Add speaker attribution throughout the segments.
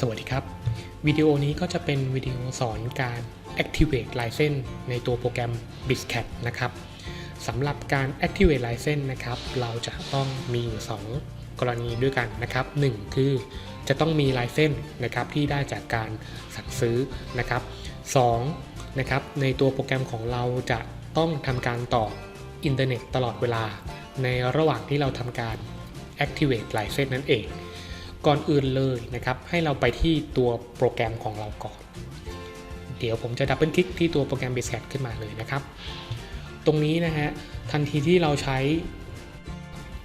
Speaker 1: สวัสดีครับ วิดีโอนี้ก็จะเป็นวิดีโอสอนการ activate license ในตัวโปรแกรม BizCat นะครับสำหรับการ activate license นะครับ เราจะต้องมีอยู่ 2 กรณีด้วยกันนะครับ 1 คือจะต้องมี license นะครับที่ได้จากการสั่งซื้อนะครับ 2. นะครับในตัวโปรแกรมของเราจะต้องทำการต่ออินเทอร์เน็ตตลอดเวลา ในระหว่างที่เราทำการ activate license นั่นเอง ก่อนอื่นเลยนะครับ ให้เราไปที่ตัวโปรแกรมของเราก่อน เดี๋ยวผมจะดับเบิลคลิกที่ตัวโปรแกรม BizCat ขึ้นมาเลยนะครับ ตรงนี้นะฮะทันทีที่เราใช้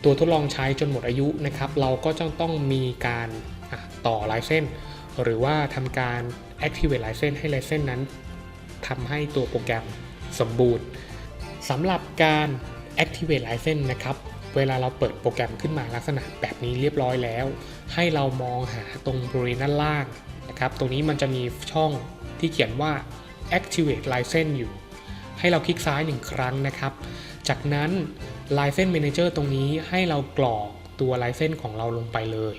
Speaker 1: ตัวทดลองใช้จนหมดอายุนะครับ เราก็จะต้องมีการต่อลายเส้น หรือว่าทำการ activate ลายเส้นให้ลายเส้นนั้นทำให้ตัวโปรแกรมสมบูรณ์สำหรับการ activate ลายเส้นนะครับ เวลาเราเปิดโปรแกรมขึ้นมาลักษณะแบบนี้เรียบร้อยแล้ว ให้เรามองหาตรงบริเวณด้านล่างนะครับ ตรงนี้มันจะมีช่องที่เขียนว่า activate license อยู่ ให้เราคลิกซ้ายหนึ่งครั้งนะครับ จากนั้น license manager ตรงนี้ให้เรากรอกตัว license ของเราลงไปเลย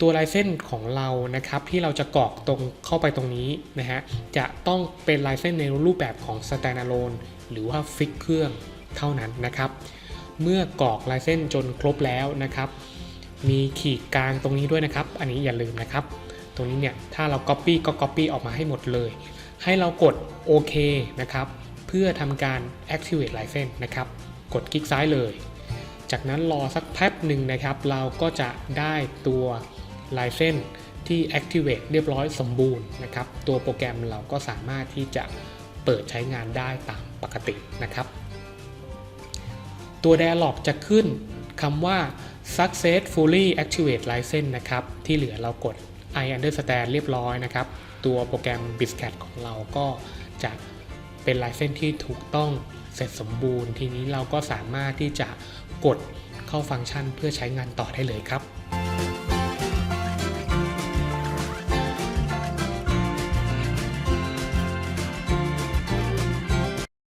Speaker 1: ตัว license ของเรานะครับที่เราจะกรอกตรงเข้าไปตรงนี้นะฮะจะต้องเป็น license ในรูปแบบของ standalone หรือว่าฟิกเครื่องเท่านั้นนะครับ เมื่อกรอกลายเส้นจนครบแล้วนะครับ มีขีดกลางตรงนี้ด้วยนะครับ อันนี้อย่าลืมนะครับ ตรงนี้เนี่ยถ้าเรา Copy ก็ Copy ออกมาให้หมดเลย ให้เรากดโอเคนะครับ เพื่อทำการ activate license นะครับ กดคลิกซ้ายเลย จากนั้นรอสักแป๊บหนึ่งนะครับ เราก็จะได้ตัว license ที่ activate เรียบร้อยสมบูรณ์นะครับ ตัวโปรแกรมเราก็สามารถที่จะเปิดใช้งานได้ตามปกตินะครับ ตัว dialog จะขึ้นคำว่า successfully activate license นะครับ ที่เหลือเรากด i understand เรียบร้อยนะครับ ตัวโปรแกรม biscat ของเราก็จะเป็นลายเส้นที่ถูกต้องเสร็จสมบูรณ์ ทีนี้เราก็สามารถที่จะกดเข้าฟังก์ชันเพื่อใช้งานต่อได้เลยครับ